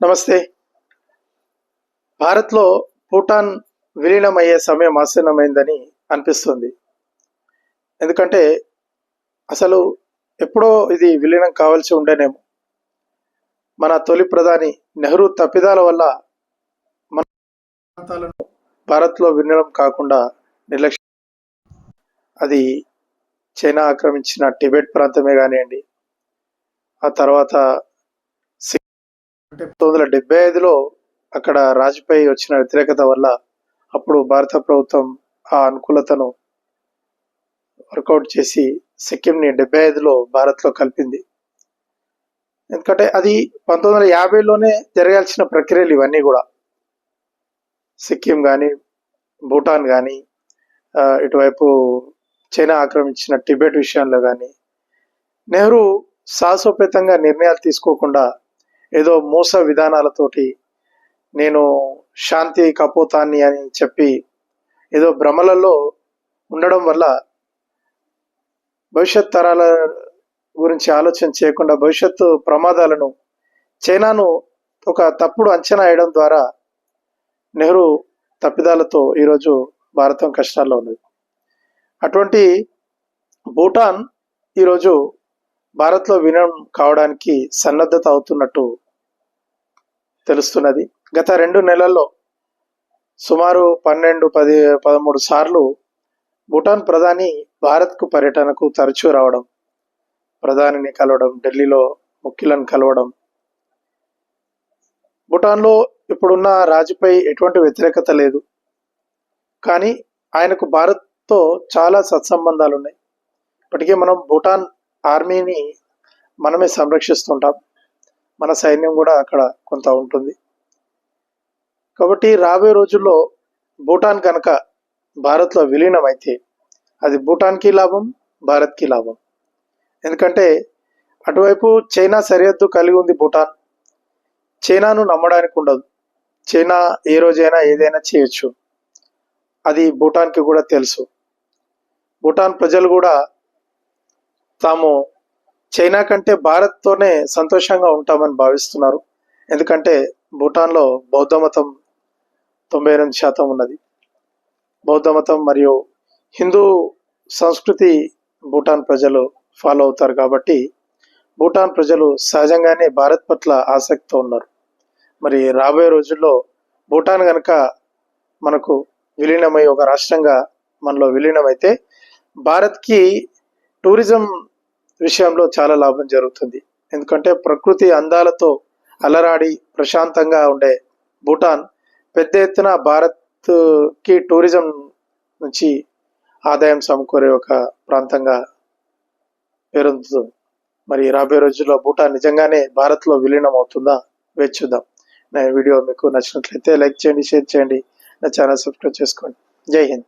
నమస్తే. భారత్లో భూటాన్ విలీనమయ్యే సమయం ఆసన్నమైందని అనిపిస్తుంది. ఎందుకంటే అసలు ఎప్పుడో ఇది విలీనం కావాల్సి ఉండేనేమో. మన తొలి ప్రధాని నెహ్రూ తప్పిదాల వల్ల మన ప్రాంతాలను భారత్లో విలీనం కాకుండా నిర్లక్ష్యం అది చైనా ఆక్రమించిన టిబెట్ ప్రాంతమే కానివ్వండి ఆ తర్వాత అంటే పంతొమ్మిది వందల డెబ్బై ఐదులో అక్కడ రాజుపై వచ్చిన వ్యతిరేకత వల్ల అప్పుడు భారత ప్రభుత్వం ఆ అనుకూలతను వర్కౌట్ చేసి సిక్కింని డెబ్బై ఐదులో భారత్లో కలిపింది. ఎందుకంటే అది పంతొమ్మిది వందల యాభైలోనే జరగాల్సిన ప్రక్రియలు ఇవన్నీ కూడా. సిక్కిం కానీ భూటాన్ కానీ ఇటువైపు చైనా ఆక్రమించిన టిబెట్ విషయంలో కానీ నెహ్రూ సాహసోపేతంగా నిర్ణయాలు తీసుకోకుండా ఏదో మోస విధానాలతోటి నేను శాంతి కపోతాన్ని అని చెప్పి ఏదో భ్రమలలో ఉండడం వల్ల భవిష్యత్ తరాల గురించి ఆలోచన చేయకుండా భవిష్యత్తు ప్రమాదాలను చైనాను ఒక తప్పుడు అంచనా వేయడం ద్వారా నెహ్రూ తప్పిదాలతో ఈరోజు భారతం కష్టాల్లో ఉన్నది. అటువంటి భూటాన్ ఈరోజు భారత్లో విలీనం కావడానికి సన్నద్ధత అవుతున్నట్టు తెలుస్తున్నది. గత రెండు నెలల్లో సుమారు పన్నెండు పది పదమూడు సార్లు భూటాన్ ప్రధాని భారత్కు పర్యటనకు తరచూ రావడం ప్రధానిని కలవడం ఢిల్లీలో ముఖ్యులను కలవడం. భూటాన్లో ఇప్పుడున్న రాజుపై ఎటువంటి వ్యతిరేకత లేదు. కానీ ఆయనకు భారత్తో చాలా సత్సంబంధాలు ఉన్నాయి ఇప్పటికే మనం భూటాన్ ఆర్మీని మనమే సంరక్షిస్తుంటాం. మన సైన్యం కూడా అక్కడ కొంత ఉంటుంది. కాబట్టి రాబోయే రోజుల్లో భూటాన్ కనుక భారత్లో విలీనం అయితే అది భూటాన్కి లాభం భారత్కి లాభం. ఎందుకంటే అటువైపు చైనా సరిహద్దు కలిగి ఉంది భూటాన్. చైనాను నమ్మడానికి ఉండదు. చైనా ఏ రోజైనా ఏదైనా చేయొచ్చు. అది భూటాన్కి కూడా తెలుసు. భూటాన్ ప్రజలు కూడా తాము చైనా కంటే భారత్తోనే సంతోషంగా ఉంటామని భావిస్తున్నారు. ఎందుకంటే భూటాన్లో బౌద్ధ మతం తొంభై ఎనిమిది శాతం ఉన్నది. బౌద్ధ మతం మరియు హిందూ సంస్కృతి భూటాన్ ప్రజలు ఫాలో అవుతారు కాబట్టి భూటాన్ ప్రజలు సహజంగానే భారత్ పట్ల ఆసక్తితో ఉన్నారు. మరి రాబోయే రోజుల్లో భూటాన్ కనుక మనకు విలీనమై ఒక రాష్ట్రంగా మనలో విలీనమైతే భారత్కి టూరిజం విషయంలో చాలా లాభం జరుగుతుంది. ఎందుకంటే ప్రకృతి అందాలతో అలరాడి ప్రశాంతంగా ఉండే భూటాన్ పెద్ద ఎత్తున భారత్కి టూరిజం నుంచి ఆదాయం సమకూరే ఒక ప్రాంతంగా పేరొందుతుంది. మరి రాబోయే రోజుల్లో భూటాన్ నిజంగానే భారత్లో విలీనం అవుతుందా వేచి చూద్దాం. నా వీడియో మీకు నచ్చినట్లయితే లైక్ చేయండి షేర్ చేయండి నా ఛానల్ సబ్స్క్రైబ్ చేసుకోండి. జై హింద్.